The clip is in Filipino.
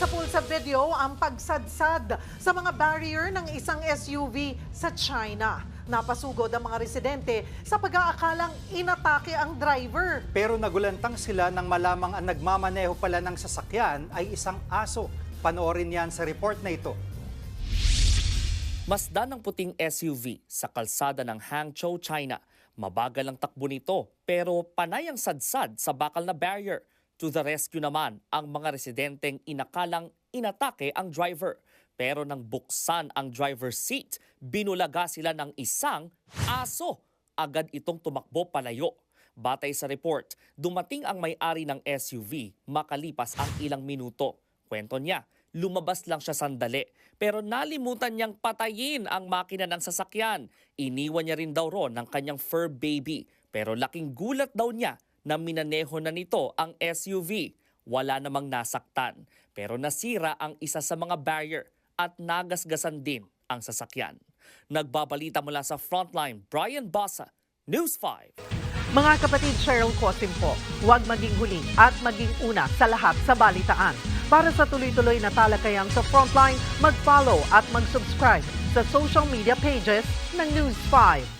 sa pulsa video ang pagsadsad sa mga barrier ng isang SUV sa China. Napasugod ang mga residente sa pag-aakalang inatake ang driver. Pero nagulantang sila nang malamang ang nagmamaneho pala ng sasakyan ay isang aso. Panoorin yan sa report na ito. Masdan ng puting SUV sa kalsada ng Hangzhou, China. Mabagal ang takbo nito pero panay ang sadsad sa bakal na barrier. To the rescue naman ang mga residenteng inakalang inatake ang driver. Pero nang buksan ang driver's seat, binulaga sila ng isang aso. Agad itong tumakbo palayo. Batay sa report, dumating ang may-ari ng SUV makalipas ang ilang minuto. Kwento niya, lumabas lang siya sandali pero nalimutan niyang patayin ang makina ng sasakyan. Iniwan niya rin daw ron ng kanyang fur baby pero laking gulat daw niya na minaneho na nito ang SUV. Wala namang nasaktan pero nasira ang isa sa mga barrier at nagasgasan din ang sasakyan. Nagbabalita mula sa Frontline, Brian Basa, News 5. Mga kapatid Cheryl Cosim po, huwag maging huli at maging una sa lahat sa balitaan. Para sa tuloy-tuloy na talakayan sa Frontline, mag-follow at mag-subscribe sa social media pages ng News 5.